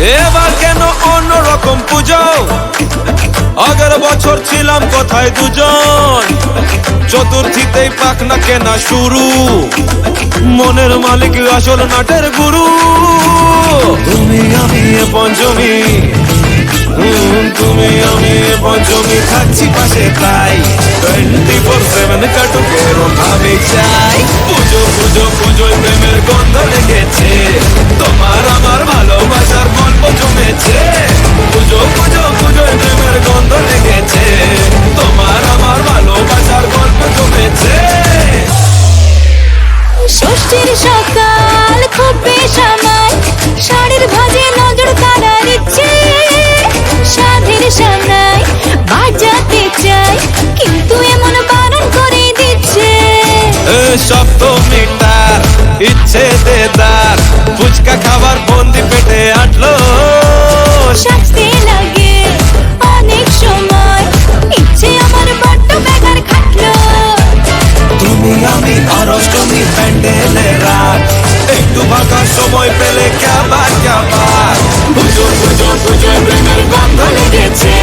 এবার কেন অন্যরকম পুজো? আগের বছর ছিলাম কোথায় দুজন? চতুর্থীতেই পাখনা কেনা শুরু। মনের মালিক আসল নাটের গুরু। তুমি আমি পঞ্চমী। তুমি আমি পঞ্চমী। থাকছি পাশে তাই। টোয়েন্টি ফোর সেভেন কাটুক এরম ভাবে চাই। খাবার বন্দি পেটে আটলো। শাস্তি লাগে অনেক সময়। ইচ্ছে আমার বড্ড বেগার খাটলো। তুমি আমি অষ্টমী প্যান্ডেলে রাত। একটু ফাঁকা সময় পেলে কাবার কাবার পুজো পুজো পুজো প্রেমের গন্ধ লেগেছে।